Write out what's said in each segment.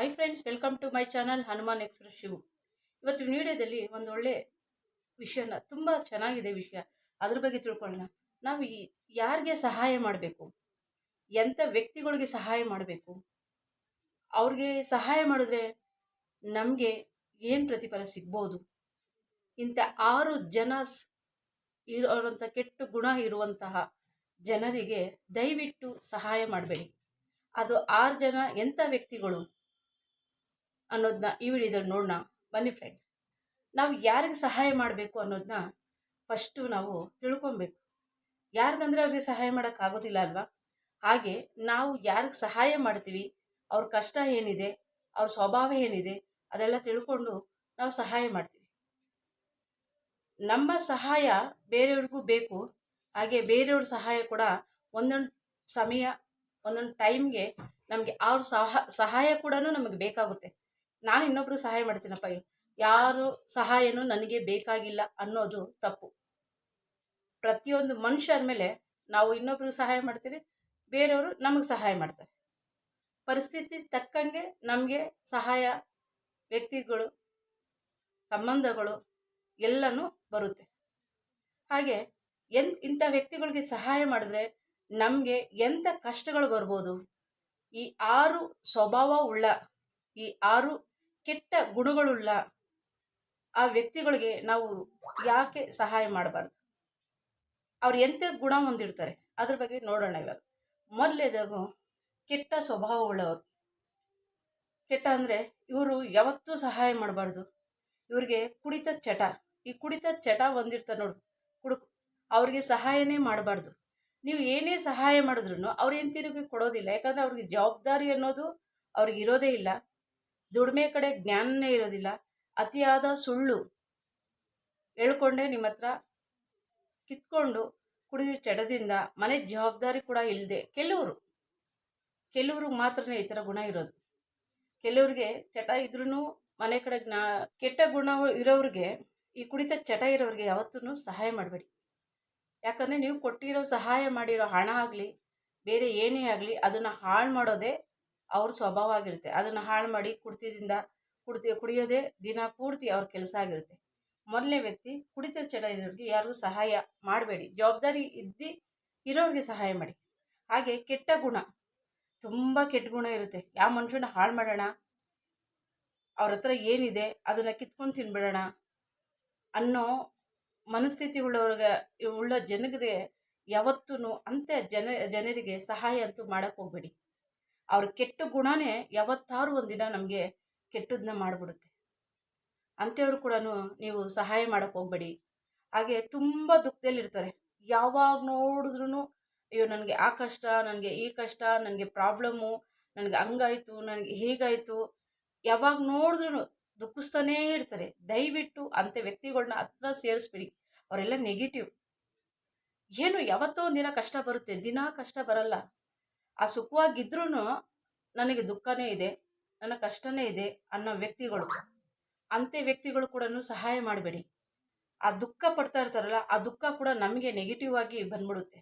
Hi friends welcome to my channel Hanuman express Shivu ಇವತ್ತು ವಿಡಿಯೋದಲ್ಲಿ ಒಂದು ಒಳ್ಳೆ ವಿಷಯನ, ತುಂಬ ಚೆನ್ನಾಗಿದೆ ವಿಷಯ. ಅದ್ರ ಬಗ್ಗೆ ತಿಳ್ಕೊಳ್ಳೋಣ. ನಾವು ಯಾರಿಗೆ ಸಹಾಯ ಮಾಡಬೇಕು? ಎಂಥ ವ್ಯಕ್ತಿಗಳಿಗೆ ಸಹಾಯ ಮಾಡಬೇಕು? ಅವ್ರಿಗೆ ಸಹಾಯ ಮಾಡಿದ್ರೆ ನಮಗೆ ಏನು ಪ್ರತಿಫಲ ಸಿಗ್ಬೋದು? ಇಂಥ ಆರು ಜನ ಇರೋರಂಥ ಕೆಟ್ಟ ಗುಣ ಇರುವಂತಹ ಜನರಿಗೆ ದಯವಿಟ್ಟು ಸಹಾಯ ಮಾಡಬೇಡಿ. ಅದು ಆರು ಜನ ಎಂಥ ವ್ಯಕ್ತಿಗಳು? ಅನ್ನೋದನ್ನ ಈ ವಿಡಿಯೋದಲ್ಲಿ ನೋಡೋಣ ಬನ್ನಿ ಫ್ರೆಂಡ್ಸ್ ನಾವು ಯಾರಿಗೆ ಸಹಾಯ ಮಾಡಬೇಕು ಅನ್ನೋದನ್ನ ಫಸ್ಟು ನಾವು ತಿಳ್ಕೊಬೇಕು. ಯಾರಿಗಂದ್ರೆ ಅವ್ರಿಗೆ ಸಹಾಯ ಮಾಡೋಕ್ಕಾಗೋದಿಲ್ಲ ಅಲ್ವಾ? ಹಾಗೆ ನಾವು ಯಾರಿಗೆ ಸಹಾಯ ಮಾಡ್ತೀವಿ, ಅವ್ರ ಕಷ್ಟ ಏನಿದೆ, ಅವ್ರ ಸ್ವಭಾವ ಏನಿದೆ, ಅದೆಲ್ಲ ತಿಳ್ಕೊಂಡು ನಾವು ಸಹಾಯ ಮಾಡ್ತೀವಿ. ನಮ್ಮ ಸಹಾಯ ಬೇರೆಯವ್ರಿಗೂ ಬೇಕು. ಹಾಗೆ ಬೇರೆಯವ್ರ ಸಹಾಯ ಕೂಡ ಒಂದೊಂದು ಸಮಯ, ಒಂದೊಂದು ಟೈಮ್ಗೆ ನಮಗೆ ಅವ್ರ ಸಹ, ಸಹಾಯ ಕೂಡ ನಮಗೆ ಬೇಕಾಗುತ್ತೆ. ನಾನು ಇನ್ನೊಬ್ರು ಸಹಾಯ ಮಾಡ್ತೀನಪ್ಪ ಯಾರು ಸಹಾಯನೂ ನನಗೆ ಬೇಕಾಗಿಲ್ಲ ಅನ್ನೋದು ತಪ್ಪು. ಪ್ರತಿಯೊಂದು ಮನುಷ್ಯ ಮೇಲೆ ನಾವು ಇನ್ನೊಬ್ರಿಗೆ ಸಹಾಯ ಮಾಡ್ತೀವಿ ಬೇರೆಯವರು ನಮಗೆ ಸಹಾಯ ಮಾಡ್ತಾರೆ. ಪರಿಸ್ಥಿತಿ ತಕ್ಕಂಗೆ ನಮಗೆ ಸಹಾಯ ವ್ಯಕ್ತಿಗಳು, ಸಂಬಂಧಗಳು ಎಲ್ಲನೂ ಬರುತ್ತೆ. ಹಾಗೆ ಎಂತ ಇಂಥ ವ್ಯಕ್ತಿಗಳಿಗೆ ಸಹಾಯ ಮಾಡಿದ್ರೆ ನಮಗೆ ಎಂಥ ಕಷ್ಟಗಳು ಬರ್ಬೋದು? ಈ ಆರು ಸ್ವಭಾವ ಉಳ್ಳ, ಈ ಆರು ಕೆಟ್ಟ ಗುಣಗಳುಳ್ಳ ಆ ವ್ಯಕ್ತಿಗಳಿಗೆ ನಾವು ಯಾಕೆ ಸಹಾಯ ಮಾಡಬಾರ್ದು? ಅವ್ರು ಎಂಥ ಗುಣ ಹೊಂದಿರ್ತಾರೆ? ಅದ್ರ ಬಗ್ಗೆ ನೋಡೋಣ ಇವಾಗ. ಮೊದಲೇದಾಗು ಕೆಟ್ಟ ಸ್ವಭಾವ ಉಳ್ಳವರು ಕೆಟ್ಟ ಅಂದರೆ ಇವರು ಯಾವತ್ತೂ ಸಹಾಯ ಮಾಡಬಾರ್ದು. ಇವ್ರಿಗೆ ಕುಡಿತ ಚಟ, ಈ ಕುಡಿತ ಚಟ ಹೊಂದಿರ್ತಾರೆ ನೋಡು. ಕುಡುಕು ಅವ್ರಿಗೆ ಸಹಾಯನೇ ಮಾಡಬಾರ್ದು. ನೀವು ಏನೇ ಸಹಾಯ ಮಾಡಿದ್ರು ಅವ್ರು ಏನು ತಿರುಗಿ ಕೊಡೋದಿಲ್ಲ. ಯಾಕಂದರೆ ಅವ್ರಿಗೆ ಜವಾಬ್ದಾರಿ ಅನ್ನೋದು ಅವ್ರಿಗೆ ಇರೋದೇ ಇಲ್ಲ. ದುಡಿಮೆ ಕಡೆ ಜ್ಞಾನನೇ ಇರೋದಿಲ್ಲ. ಅತಿಯಾದ ಸುಳ್ಳು ಹೇಳ್ಕೊಂಡೆ ನಿಮ್ಮ ಹತ್ರ ಕಿತ್ಕೊಂಡು ಕುಡಿದ ಚಡದಿಂದ ಮನೆ ಜವಾಬ್ದಾರಿ ಕೂಡ ಇಲ್ಲದೆ ಕೆಲವರು ಕೆಲವ್ರಿಗೆ ಮಾತ್ರನೇ ಈ ಥರ ಗುಣ ಇರೋದು. ಕೆಲವ್ರಿಗೆ ಚಟ ಇದ್ರೂ ಮನೆ ಕಡೆ ಜ್ಞಾ, ಕೆಟ್ಟ ಗುಣ ಇರೋರಿಗೆ ಈ ಕುಡಿತ ಚಟ ಇರೋರಿಗೆ ಯಾವತ್ತೂ ಸಹಾಯ ಮಾಡಬೇಡಿ. ಯಾಕಂದರೆ ನೀವು ಕೊಟ್ಟಿರೋ ಸಹಾಯ ಮಾಡಿರೋ ಹಣ ಆಗಲಿ, ಬೇರೆ ಏನೇ ಆಗಲಿ, ಅದನ್ನು ಹಾಳು ಮಾಡೋದೇ ಅವ್ರ ಸ್ವಭಾವ ಆಗಿರುತ್ತೆ. ಅದನ್ನು ಹಾಳು ಮಾಡಿ ಕುಡ್ತಿದಿಂದ ಕುಡ್ತಿ, ಕುಡಿಯೋದೇ ದಿನ ಪೂರ್ತಿ ಅವ್ರ ಕೆಲಸ ಆಗಿರುತ್ತೆ. ಮೊದಲನೇ ವ್ಯಕ್ತಿ ಕುಡಿತ ಚಡ ಇರೋರಿಗೆ ಯಾರಿಗೂ ಸಹಾಯ ಮಾಡಬೇಡಿ. ಜವಾಬ್ದಾರಿ ಇದ್ದು ಇರೋರಿಗೆ ಸಹಾಯ ಮಾಡಿ. ಹಾಗೆ ಕೆಟ್ಟ ಗುಣ, ತುಂಬ ಕೆಟ್ಟ ಗುಣ ಇರುತ್ತೆ. ಯಾವ ಮನುಷ್ಯನ ಹಾಳು ಮಾಡೋಣ, ಅವ್ರ ಹತ್ರ ಏನಿದೆ ಅದನ್ನು ಕಿತ್ಕೊಂಡು ತಿನ್ಬಿಡೋಣ ಅನ್ನೋ ಮನಸ್ಥಿತಿ ಉಳ್ಳವ್ರಿಗೆ ಉಳ್ಳ ಜನರಿಗೆ ಯಾವತ್ತೂ ಅಂಥ ಜನ, ಜನರಿಗೆ ಸಹಾಯ ಅಂತೂ ಮಾಡೋಕ್ಕೆ ಹೋಗ್ಬೇಡಿ. ಅವ್ರ ಕೆಟ್ಟ ಗುಣನೇ ಯಾವತ್ತಾರು ಒಂದಿನ ನಮಗೆ ಕೆಟ್ಟದನ್ನ ಮಾಡಿಬಿಡುತ್ತೆ. ಅಂಥವ್ರು ಕೂಡ ನೀವು ಸಹಾಯ ಮಾಡೋಕೆ ಹೋಗ್ಬೇಡಿ. ಹಾಗೆ ತುಂಬ ದುಃಖದಲ್ಲಿರ್ತಾರೆ. ಯಾವಾಗ ನೋಡಿದ್ರೂ ಅಯ್ಯೋ ನನಗೆ ಆ ಕಷ್ಟ, ನನಗೆ ಈ ಕಷ್ಟ, ನನಗೆ ಪ್ರಾಬ್ಲಮ್ಮು ನನಗೆ ಹಂಗಾಯ್ತು, ನನಗೆ ಹೀಗಾಯಿತು. ಯಾವಾಗ ನೋಡಿದ್ರೂ ದುಃಖಿಸ್ತಾನೇ ಇರ್ತಾರೆ. ದಯವಿಟ್ಟು ಅಂಥ ವ್ಯಕ್ತಿಗಳನ್ನ ಹತ್ರ ಸೇರಿಸ್ಬಿಡಿ. ಅವರೆಲ್ಲ ನೆಗೆಟಿವ್ ಏನು ಯಾವತ್ತೋ ಒಂದಿನ ಕಷ್ಟ ಬರುತ್ತೆ. ದಿನ ಕಷ್ಟ ಬರಲ್ಲ. ಆ ಸುಖವಾಗಿದ್ರೂ ನನಗೆ ದುಃಖನೇ ಇದೆ, ನನ್ನ ಕಷ್ಟನೇ ಇದೆ ಅನ್ನೋ ವ್ಯಕ್ತಿಗಳು. ಅಂತೆ ವ್ಯಕ್ತಿಗಳು ಕೂಡ ಸಹಾಯ ಮಾಡಬೇಡಿ. ಆ ದುಃಖ ಪಡ್ತಾ ಇರ್ತಾರಲ್ಲ, ಆ ದುಃಖ ಕೂಡ ನಮಗೆ ನೆಗೆಟಿವ್ ಆಗಿ ಬಂದ್ಬಿಡುತ್ತೆ.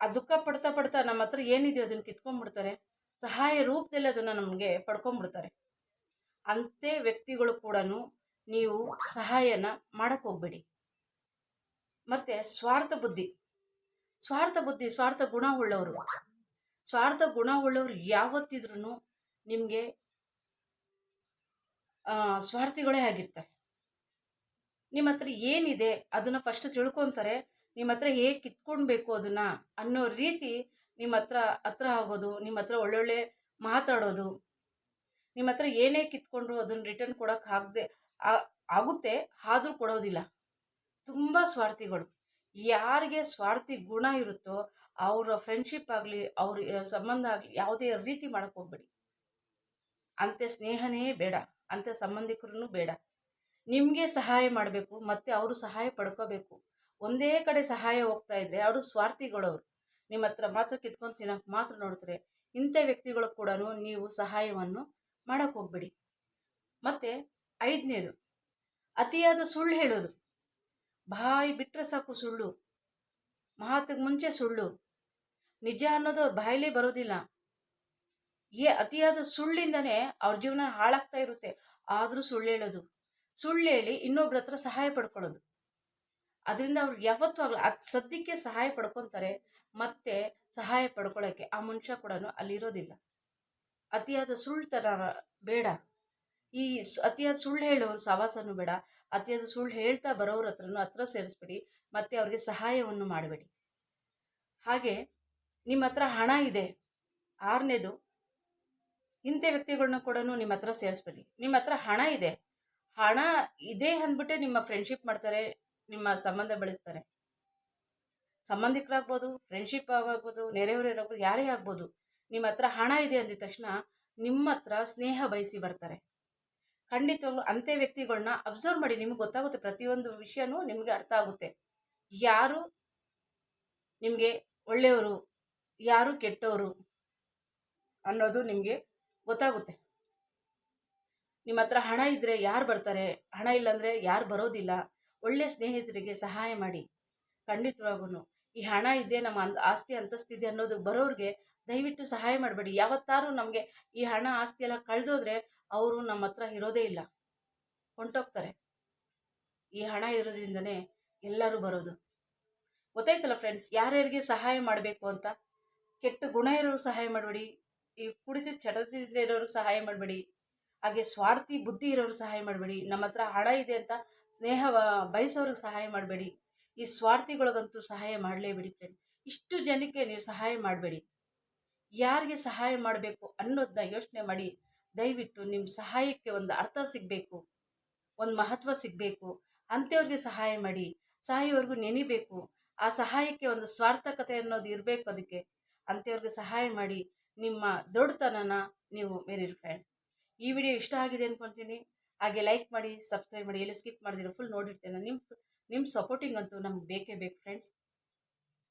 ಆ ದುಃಖ ಪಡ್ತಾ ಪಡ್ತಾ ನಮ್ಮ ಹತ್ರ ಏನಿದೆಯೋ ಅದನ್ನು ಕಿತ್ಕೊಂಡ್ಬಿಡ್ತಾರೆ, ಸಹಾಯ ರೂಪದಲ್ಲಿ ಅದನ್ನು ನಮಗೆ ಪಡ್ಕೊಂಡ್ಬಿಡ್ತಾರೆ. ಅಂತೆ ವ್ಯಕ್ತಿಗಳು ಕೂಡ ನೀವು ಸಹಾಯನ ಮಾಡಕ್ಕೆ ಹೋಗ್ಬೇಡಿ. ಮತ್ತು ಸ್ವಾರ್ಥ ಬುದ್ಧಿ. ಸ್ವಾರ್ಥ ಬುದ್ಧಿ, ಸ್ವಾರ್ಥ ಗುಣ ಉಳ್ಳವರು. ಸ್ವಾರ್ಥ ಗುಣ ಉಳ್ಳವರು ಯಾವತ್ತಿದ್ರೂ ನಿಮಗೆ ಸ್ವಾರ್ಥಿಗಳೇ ಆಗಿರ್ತಾರೆ. ನಿಮ್ಮ ಹತ್ರ ಏನಿದೆ ಅದನ್ನು ಫಸ್ಟ್ ತಿಳ್ಕೊತಾರೆ. ನಿಮ್ಮ ಹತ್ರ ಹೇಗೆ ಕಿತ್ಕೊಳ್ಬೇಕು ಅದನ್ನು ಅನ್ನೋ ರೀತಿ ನಿಮ್ಮ ಹತ್ರ ಹತ್ರ ಆಗೋದು, ನಿಮ್ಮ ಹತ್ರ ಒಳ್ಳೊಳ್ಳೆ ಮಾತಾಡೋದು. ನಿಮ್ಮ ಹತ್ರ ಏನೇ ಕಿತ್ಕೊಂಡ್ರು ಅದನ್ನು ರಿಟರ್ನ್ ಕೊಡೋಕೆ ಆಗದೆ ಆಗುತ್ತೆ, ಆದರೂ ಕೊಡೋದಿಲ್ಲ. ತುಂಬ ಸ್ವಾರ್ಥಿಗಳು. ಯಾರಿಗೆ ಸ್ವಾರ್ಥಿ ಗುಣ ಇರುತ್ತೋ ಅವರ ಫ್ರೆಂಡ್ಶಿಪ್ ಆಗಲಿ, ಅವ್ರ ಸಂಬಂಧ ಆಗಲಿ ಯಾವುದೇ ರೀತಿ ಮಾಡಕ್ಕೆ ಹೋಗ್ಬೇಡಿ. ಅಂಥ ಸ್ನೇಹನೇ ಬೇಡ, ಅಂಥ ಸಂಬಂಧಿಕರೂ ಬೇಡ. ನಿಮಗೆ ಸಹಾಯ ಮಾಡಬೇಕು, ಮತ್ತು ಅವರು ಸಹಾಯ ಪಡ್ಕೋಬೇಕು. ಒಂದೇ ಕಡೆ ಸಹಾಯ ಹೋಗ್ತಾ ಇದ್ದರೆ ಅವರು ಸ್ವಾರ್ಥಿಗಳವರು. ನಿಮ್ಮ ಹತ್ರ ಮಾತ್ರ ಕಿತ್ಕೊಂಡು ತಿನ್ನೋಕೆ ಮಾತ್ರ ನೋಡ್ತಾರೆ. ಇಂಥ ವ್ಯಕ್ತಿಗಳು ಕೂಡ ನೀವು ಸಹಾಯವನ್ನು ಮಾಡೋಕ್ಕೆ ಹೋಗ್ಬೇಡಿ. ಮತ್ತು ಐದನೇದು, ಅತಿಯಾದ ಸುಳ್ಳು ಹೇಳೋದು. ಬಾಯಿ ಬಿಟ್ಟರೆ ಸಾಕು ಸುಳ್ಳು. ಮಾತಿಗೆ ಮುಂಚೆ ಸುಳ್ಳು. ನಿಜ ಅನ್ನೋದು ಅವ್ರ ಬಾಯಲ್ಲೇ ಬರೋದಿಲ್ಲ. ಏ ಅತಿಯಾದ ಸುಳ್ಳಿಂದನೇ ಅವ್ರ ಜೀವನ ಹಾಳಾಗ್ತಾ ಇರುತ್ತೆ. ಆದರೂ ಸುಳ್ಳು ಹೇಳೋದು. ಸುಳ್ಳು ಹೇಳಿ ಇನ್ನೊಬ್ರ ಹತ್ರ ಸಹಾಯ ಪಡ್ಕೊಳ್ಳೋದು. ಅದರಿಂದ ಅವ್ರು ಯಾವತ್ತೂ ಆಗಲ್ಲ ಅದು ಸದ್ಯಕ್ಕೆ ಸಹಾಯ ಪಡ್ಕೊತಾರೆ. ಮತ್ತೆ ಸಹಾಯ ಪಡ್ಕೊಳ್ಳೋಕ್ಕೆ ಆ ಮನುಷ್ಯ ಕೂಡ ಅಲ್ಲಿರೋದಿಲ್ಲ. ಅತಿಯಾದ ಸುಳ್ಳುತನ ಬೇಡ. ಈ ಅತಿಯಾದ ಸುಳ್ಳು ಹೇಳೋರು ಸವಾಸನೂ ಬೇಡ. ಅತಿಯಾದ ಸುಳ್ಳು ಹೇಳ್ತಾ ಬರೋರ ಹತ್ರನೂ ಹತ್ರ ಸೇರಿಸ್ಬಿಡಿ. ಮತ್ತೆ ಅವ್ರಿಗೆ ಸಹಾಯವನ್ನು ಮಾಡಬೇಡಿ. ಹಾಗೆ ನಿಮ್ಮ ಹತ್ರ ಹಣ ಇದೆ. ಆರನೇದು ಇಂಥ ವ್ಯಕ್ತಿಗಳನ್ನ ಕೂಡ ನಿಮ್ಮ ಹತ್ರ ಸೇರಿಸ್ಬೇಡಿ. ನಿಮ್ಮ ಹತ್ರ ಹಣ ಇದೆ. ಹಣ ಇದೆ ಅಂದ್ಬಿಟ್ಟೆ ನಿಮ್ಮ ಫ್ರೆಂಡ್ಶಿಪ್ ಮಾಡ್ತಾರೆ, ನಿಮ್ಮ ಸಂಬಂಧ ಬೆಳೆಸ್ತಾರೆ. ಸಂಬಂಧಿಕರಾಗ್ಬೋದು ಫ್ರೆಂಡ್ಶಿಪ್ ಆಗ್ಬೋದು ನೆರೆಹೊರೆಯರಾಗ್ಬೋದು ಯಾರೇ ಆಗ್ಬೋದು, ನಿಮ್ಮ ಹತ್ರ ಹಣ ಇದೆ ಅಂದಿದ ತಕ್ಷಣ ನಿಮ್ಮ ಹತ್ರ ಸ್ನೇಹ ಬಯಸಿ ಬರ್ತಾರೆ. ಖಂಡಿತವಾಗ್ಲೂ ಅಂತೆ ವ್ಯಕ್ತಿಗಳನ್ನ ಅಬ್ಸರ್ವ್ ಮಾಡಿ ನಿಮ್ಗೆ ಗೊತ್ತಾಗುತ್ತೆ ಪ್ರತಿಯೊಂದು ವಿಷಯನೂ ನಿಮಗೆ ಅರ್ಥ ಆಗುತ್ತೆ. ಯಾರು ನಿಮಗೆ ಒಳ್ಳೆಯವರು, ಯಾರು ಕೆಟ್ಟವರು ಅನ್ನೋದು ನಿಮಗೆ ಗೊತ್ತಾಗುತ್ತೆ. ನಿಮ್ಮ ಹತ್ರ ಹಣ ಇದ್ದರೆ ಯಾರು ಬರ್ತಾರೆ? ಹಣ ಇಲ್ಲಾಂದರೆ ಯಾರು ಬರೋದಿಲ್ಲ. ಒಳ್ಳೆಯ ಸ್ನೇಹಿತರಿಗೆ ಸಹಾಯ ಮಾಡಿ. ಖಂಡಿತವಾಗೂ ಈ ಹಣ ಇದೆ ನಮ್ಮ ಅಂದ್, ಆಸ್ತಿ ಅಂತಸ್ತಿದೆ ಅನ್ನೋದು ಬರೋರಿಗೆ ದಯವಿಟ್ಟು ಸಹಾಯ ಮಾಡಬೇಡಿ. ಯಾವತ್ತಾರು ನಮಗೆ ಈ ಹಣ, ಆಸ್ತಿ ಎಲ್ಲ ಕಳೆದೋದ್ರೆ ಅವರು ನಮ್ಮ ಹತ್ರ ಇರೋದೇ ಇಲ್ಲ. ಹೊಂಟೋಗ್ತಾರೆ. ಈ ಹಣ ಇರೋದ್ರಿಂದನೇ ಎಲ್ಲರೂ ಬರೋದು. ಗೊತ್ತಾಯ್ತಲ್ಲ ಫ್ರೆಂಡ್ಸ್ ಯಾರ್ಯಾರಿಗೆ ಸಹಾಯ ಮಾಡಬೇಕು ಅಂತ? ಕೆಟ್ಟ ಗುಣ ಇರೋರು ಸಹಾಯ ಮಾಡಬೇಡಿ, ಈ ಕುಡಿದು ಚಟದಿಂದ ಇರೋರು ಸಹಾಯ ಮಾಡಬೇಡಿ, ಹಾಗೆ ಸ್ವಾರ್ಥಿ ಬುದ್ಧಿ ಇರೋರು ಸಹಾಯ ಮಾಡಬೇಡಿ, ನಮ್ಮ ಹತ್ರ ಹಣ ಇದೆ ಅಂತ ಸ್ನೇಹ ಬಯಸೋರಿಗೆ ಸಹಾಯ ಮಾಡಬೇಡಿ, ಈ ಸ್ವಾರ್ಥಿಗಳಿಗಂತೂ ಸಹಾಯ ಮಾಡಲೇಬೇಡಿ ಫ್ರೆಂಡ್ಸ್ ಇಷ್ಟು ಜನಕ್ಕೆ ನೀವು ಸಹಾಯ ಮಾಡಬೇಡಿ. ಯಾರಿಗೆ ಸಹಾಯ ಮಾಡಬೇಕು ಅನ್ನೋದನ್ನ ಯೋಚನೆ ಮಾಡಿ. ದಯವಿಟ್ಟು ನಿಮ್ಮ ಸಹಾಯಕ್ಕೆ ಒಂದು ಅರ್ಥ ಸಿಗಬೇಕು, ಒಂದು ಮಹತ್ವ ಸಿಗಬೇಕು. ಅಂಥವ್ರಿಗೆ ಸಹಾಯ ಮಾಡಿ ಸಾಯೋವರೆಗೂ ನೆನಿಬೇಕು. ಆ ಸಹಾಯಕ್ಕೆ ಒಂದು ಸ್ವಾರ್ಥಕತೆ ಅನ್ನೋದು ಇರಬೇಕು ಅದಕ್ಕೆ. ಅಂಥವ್ರಿಗೆ ಸಹಾಯ ಮಾಡಿ, ನಿಮ್ಮ ದೊಡ್ಡತನನ ನೀವು ಮೇರಿ ಫ್ರೆಂಡ್ಸ್ ಈ ವಿಡಿಯೋ ಇಷ್ಟ ಆಗಿದೆ ಅಂದ್ಕೊಂತೀನಿ ಹಾಗೆ ಲೈಕ್ ಮಾಡಿ, ಸಬ್ಸ್ಕ್ರೈಬ್ ಮಾಡಿ, ಎಲ್ಲಿ ಸ್ಕಿಪ್ ಮಾಡಿದಿರೋ, ಫುಲ್ ನೋಡಿರ್ತೇನೆ. ನಿಮ್ಮ ನಿಮ್ಮ ಸಪೋರ್ಟಿಂಗ್ ಅಂತೂ ನಮ್ಗೆ ಬೇಕೇ ಬೇಕು ಫ್ರೆಂಡ್ಸ್.